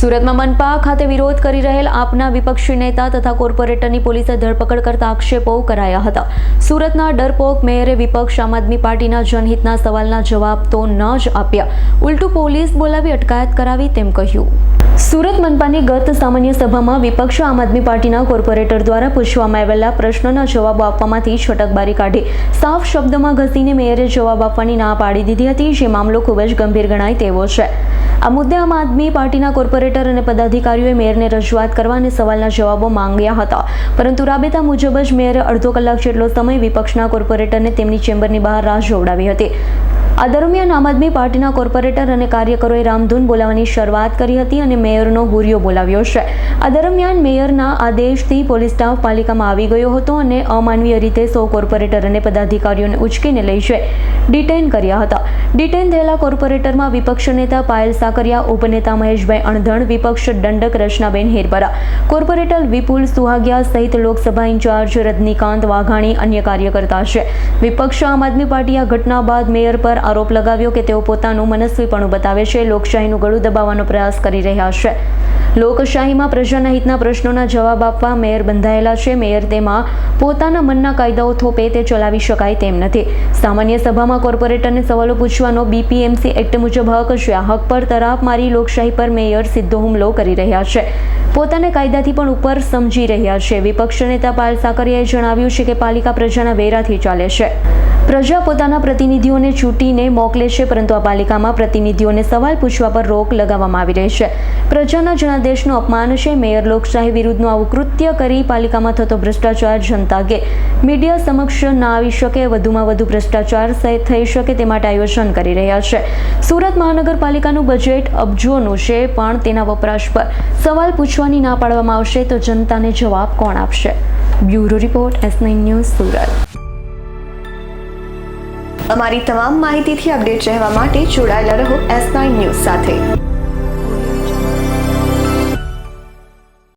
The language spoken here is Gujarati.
સુરતમાં મનપા ખાતે વિરોધ કરી રહેલ આપના વિપક્ષી નેતા તથા કોર્પોરેટરની પોલીસે ધરપકડ કરતા આક્ષેપો કરાયા હતા. સુરતના ડરપોક મેયરે વિપક્ષ આમ આદમી પાર્ટીના જનહિતના સવાલના જવાબ તો ન જ આપ્યા. ઉલટું પોલીસ બોલાવી અટકાયત કરાવી તેમ કહ્યું. સુરત મનપાની ગત સામાન્ય સભામાં વિપક્ષ આમ આદમી પાર્ટીના કોર્પોરેટર દ્વારા પૂછવામાં આવેલા પ્રશ્નોના જવાબો આપવામાંથી છટકબારી કાઢી. સાફ શબ્દોમાં ઘસીને મેયરે જવાબ આપવાની ના પાડી દીધી હતી, જે મામલો ખૂબ જ ગંભીર ગણાય તેવો છે. આ મુદ્દે આમ આદમી પાર્ટીના કોર્પોરેટર અને પદાધિકારીઓએ મેયરને રજૂઆત કરવા અને સવાલના જવાબો માંગ્યા હતા. પરંતુ રાબેતા મુજબ જ મેયરે અડધો કલાક જેટલો સમય વિપક્ષના કોર્પોરેટરને તેમની ચેમ્બરની બહાર રાહ જોવડાવી હતી. આ દરમિયાન આમ આદમી પાર્ટીના કોર્પોરેટર અને કાર્યકરોએ રામધૂન બોલાવવાની શરૂઆત કરી હતી અને મેયરનો હુરિયો બોલાવ્યો છે. આ દરમિયાન મેયરના આદેશથી પોલીસ સ્ટાફ પાલિકામાં આવી ગયો હતો અને અમાનવીય રીતે સૌ કોર્પોરેટર અને પદાધિકારીઓને ઉચકીને લઈ છે. ડિટેન કર્યા હતા. ડિટેન થયેલા કોર્પોરેટરમાં વિપક્ષ નેતા પાયલ સાકરિયા, ઉપનેતા મહેશભાઈ અણધણ, વિપક્ષ દંડક રચનાબેન હેરપરા, કોર્પોરેટર વિપુલ સુહાગિયા સહિત લોકસભા ઇન્ચાર્જ રજનીકાંત વાઘાણી અન્ય કાર્યકર્તા છે. વિપક્ષ, આમ આદમી પાર્ટી આ ઘટના બાદ મેયર પર આરોપ લગાવ્યો કે તેઓ પોતાનું મનસ્વીપણું બતાવે છે, લોકશાહીનું ગળું દબાવવાનો પ્રયાસ કરી રહ્યા છે. લોકશાહીમાં પ્રજાના હિતના પ્રશ્નોના જવાબ આપવા મેયર બંધાયેલા છે. મેયર તેમાં પોતાના મનના કાયદાઓ થોપે તે ચલાવી શકાય તેમ નથી. સામાન્ય સભામાં કોર્પોરેટરને સવાલો પૂછવાનો બીપીએમસી એક્ટ મુજબ હક છે. આ હક પર તરાપ મારી લોકશાહી પર મેયર સીધો હુમલો કરી રહ્યા છે. પોતાને કાયદાથી પણ ઉપર સમજી રહ્યા છે. વિપક્ષ નેતા પાયલ સાકરિયાએ જણાવ્યું છે કે પાલિકા પ્રજાના વેરાથી ચાલે છે. પ્રજા પોતાના પ્રતિનિધિઓને ચૂંટીને મોકલે છે, પરંતુ આ પાલિકામાં પ્રતિનિધિઓને સવાલ પૂછવા પર રોક લગાવવામાં આવી રહી છે. પ્રજાના જનાદેશનું અપમાન છે. મેયર લોકશાહી વિરુદ્ધનું આવું કૃત્ય કરી પાલિકામાં થતો ભ્રષ્ટાચાર જનતા કે મીડિયા સમક્ષ ના આવી શકે, વધુમાં વધુ ભ્રષ્ટાચાર સહિત થઈ શકે તે માટે આયોજન કરી રહ્યા છે. સુરત મહાનગરપાલિકાનું બજેટ અબજોનું છે, પણ તેના વપરાશ પર સવાલ પૂછવાની ના પાડવામાં આવશે તો જનતાને જવાબ કોણ આપશે? Bureau report, S nine news, Surat. અમારી તમામ માહિતીથી અપડેટ રહેવા માટે જોડાયેલા રહો એસ નાઇન ન્યૂઝ સાથે.